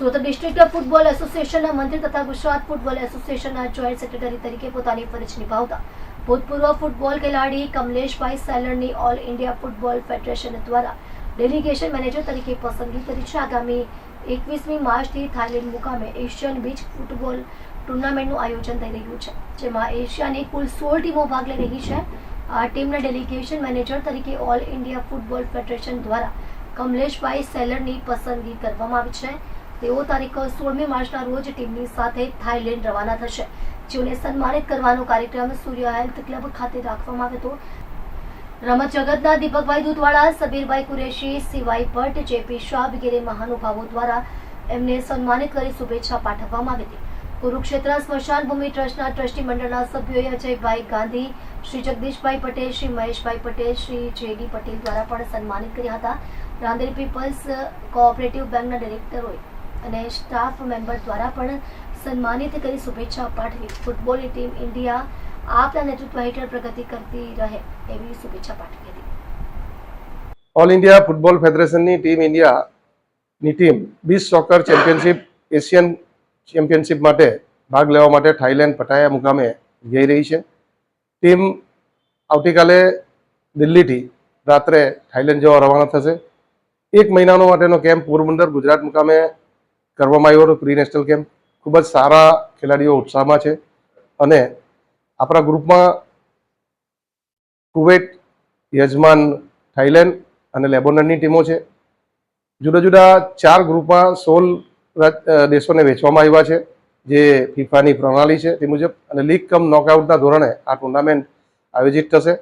Surat district football એસોસિએશનના મંત્રી તથા ગુજરાત ફૂટબોલ એસોસિએશનના જોઈન્ટ સેક્રેટરી તરીકે પોતાની ફરજ નિભાવતા ભૂતપૂર્વ ફૂટબોલ ખેલાડી કમલેશભાઈ સેલરની ઓલ ઇન્ડિયા ફૂટબોલ ફેડરેશન દ્વારા ડેલિગેશન મેનેજર તરીકે પસંદગી કરી છે. આગામી એકવીસમી માર્ચથી થાઈલેન્ડ મુકામે એશિયન બીચ ફૂટબોલ ટુર્નામેન્ટનું આયોજન થઈ રહ્યું છે, જેમાં એશિયાની કુલ સોળ ટીમો ભાગ લઈ રહી છે. આ ટીમના ડેલિગેશન મેનેજર તરીકે ઓલ ઇન્ડિયા ફૂટબોલ ફેડરેશન દ્વારા કમલેશભાઈ સેલરની પસંદગી કરવામાં આવી છે. તેઓ તારીખ સોળમી માર્ચના રોજ ટીમની સાથે થાઈલેન્ડ રવાના થશે. જેઓને સન્માનિત કરવાનો કાર્યક્રમ સૂર્ય હેલ્થ ક્લબ ખાતે રાખવામાં આવ્યો હતો. રમત જગતના દીપકભાઈ દૂધવાળા, સબીરભાઈ કુરેશી, સિવાય ભટ્ટ, જેપી શાહ વગેરે મહાનુભાવો દ્વારા એમને સન્માનિત કરી શુભેચ્છા પાઠવવામાં આવી હતી. કુરુક્ષેત્ર સ્મશાન ભૂમિ ટ્રસ્ટના ટ્રસ્ટી મંડળના સભ્યોએ અજયભાઈ ગાંધી, શ્રી જગદીશભાઈ પટેલ, શ્રી મહેશભાઈ પટેલ, શ્રી જેડી પટેલ દ્વારા પણ સન્માનિત કર્યા હતા. રાંદેર પીપલ્સ કોઓપરેટિવ બેંકના ડિરેક્ટરોએ અને સ્ટાફ મેમ્બર દ્વારા પણ સન્માનિત કરી શુભેચ્છા પાઠવી. ફૂટબોલની ટીમ ઇન્ડિયા આપના નેતૃત્વ હેઠળ પ્રગતિ કરતી રહે એવી શુભેચ્છા પાઠવી હતી. ઓલ ઇન્ડિયા ફૂટબોલ ફેડરેશનની ટીમ ઇન્ડિયાની team beach soccer championship Asian championship માટે ભાગ લેવા માટે થાઈલેન્ડ પટાયા મુકામે જઈ રહી છે. ટીમ આવતીકાલે દિલ્હીથી રાત્રે થાઈલેન્ડ જવા રવાના થશે. એક મહિનાનો માટેનો કેમ્પ પોરબંદર ગુજરાત મુકામે કરવામાં આવ્યો હતો. પ્રી નેશનલ કેમ્પ ખૂબ જ સારા ખેલાડીઓ ઉત્સાહમાં છે. અને આપણા ગ્રુપમાં કુવેટ યજમાન થાઈલેન્ડ અને લેબોનની ટીમો છે. જુદા જુદા ચાર ગ્રુપમાં સોળ દેશોને વેચવામાં આવ્યા છે, જે ફિફાની પ્રણાલી છે તે મુજબ. અને લીગ કમ નોકઆઉટના ધોરણે આ ટુર્નામેન્ટ આયોજિત થશે.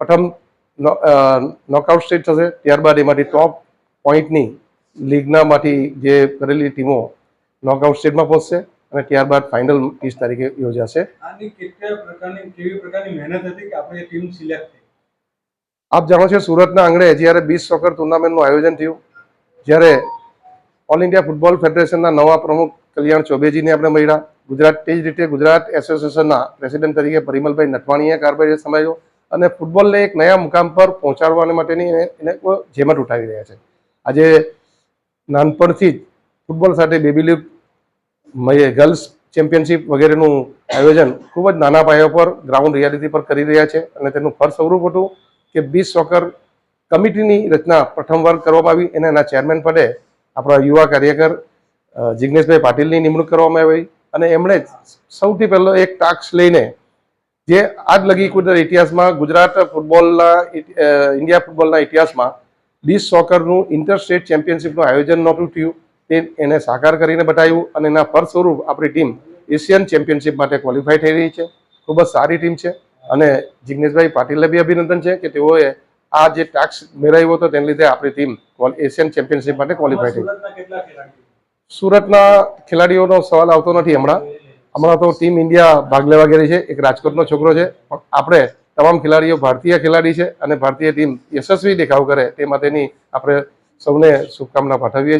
પ્રથમ નોકઆઉટ સ્ટેજ થશે. ત્યારબાદ એમાંથી ટોપ પોઈન્ટની લીગનામાંથી જે કરેલી ટીમો નોકઆઉટ સ્ટેજમાં પહોંચશે અને ત્યારબાદ ફાઇનલ ત્રીસ તારીખે યોજાશે. આની કેટલા પ્રકારની કેવી પ્રકારની મહેનત હતી કે આપણે ટીમ સિલેક્ટ થઈ? આપ જાણો છો સુરતના આંગણે જ્યારે બીચ સોકર ટુર્નામેન્ટનું આયોજન થયું જ્યારે ઓલ ઇન્ડિયા ફૂટબોલ ફેડરેશનના નવા પ્રમુખ કલ્યાણ ચોબેજીને આપણે મળ્યા ગુજરાત તે જ રીતે ગુજરાત એસોસિએશનના પ્રેસિડેન્ટ તરીકે પરિમલભાઈ નટવાણીએ કારભાઈ સમાયો અને ફૂટબોલને એક નયા મુકામ પર પહોંચાડવા માટેની એને એને જેમત ઉઠાવી રહ્યા છે. આજે નાનપણથી જ ફૂટબોલ સાથે બેબી લીગ ગર્લ્સ ચેમ્પિયનશિપ વગેરેનું આયોજન ખૂબ જ નાના પાયા પર, ગ્રાઉન્ડ રિયાલિટી પર કરી રહ્યા છે અને તેનું ફળ સ્વરૂપ હતું કે બીચ સોકર કમિટીની રચના પ્રથમવાર કરવામાં આવી અને એના ચેરમેન પદે આપણા યુવા કાર્યકર જિજ્ઞેશભાઈ પાટીલની નિમણૂક કરવામાં આવી અને એમણે સૌથી પહેલો એક ટાસ્ક લઈને જે આજ લગી કુદર ઇતિહાસમાં ગુજરાત ફૂટબોલના ઇન્ડિયા ફૂટબોલના ઇતિહાસમાં બીચ સોકરનું ઇન્ટર સ્ટેટ ચેમ્પિયનશિપનું આયોજન નહોતું થયું. તે એને સાકાર કરીને બતાવ્યું અને એના ફળ સ્વરૂપ આપણી ટીમ એશિયન ચેમ્પિયનશિપ માટે ક્વોલિફાય થઈ રહી છે. ખૂબ જ સારી ટીમ છે અને જિગ્નેશભાઈ પાટીલને બી અભિનંદન છે કે તેઓએ આ જે ટાસ્ક મેળવ્યો હતો તેને લીધે આપણી ટીમ એશિયન ચેમ્પિયનશિપ માટે ક્વોલિફાય થઈ. સુરતના સુરતના ખેલાડીઓનો સવાલ આવતો નથી હમણાં. હમણાં તો ટીમ ઇન્ડિયા ભાગ લેવા ગયેલી છે. એક રાજકોટનો છોકરો છે. પણ આપણે તમામ ખેલાડીઓ ભારતીય ખેલાડી છે અને ભારતીય ટીમ યશસ્વી દેખાવ કરે તે માટેની આપણે સૌને શુભકામના પાઠવીએ છીએ.